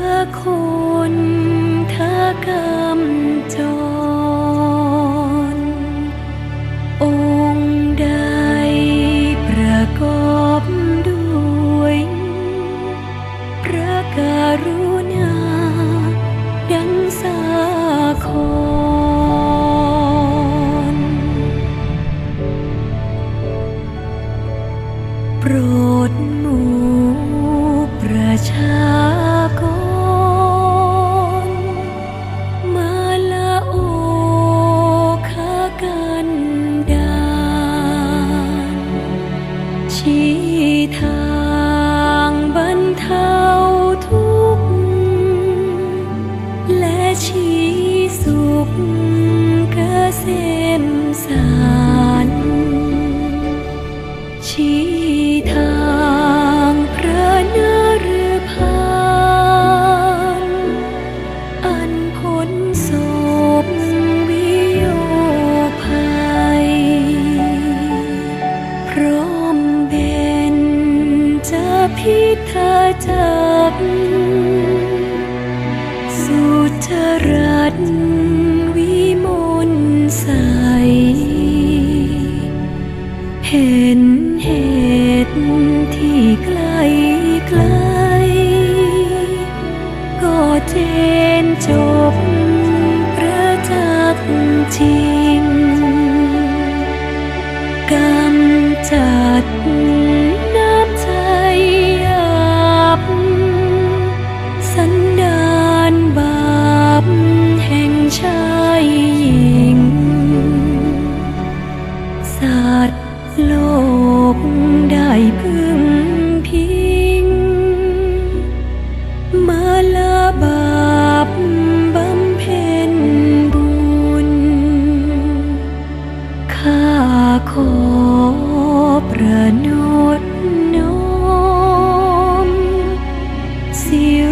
ธอคนเธอกำจรองค์ใดประกอบ ชี้ทางพระนฤพานอันพ้นโวิโยภัย พร้อมเบนจะพิทาจัสุจรัต เจนจบประจักษ์จริงกำจัด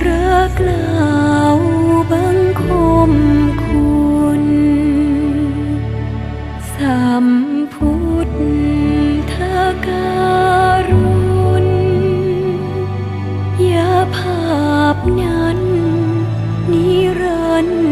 รักเล่าบังคมคุณสัมพุทธการุณยาภาพนั้นนิรันดร์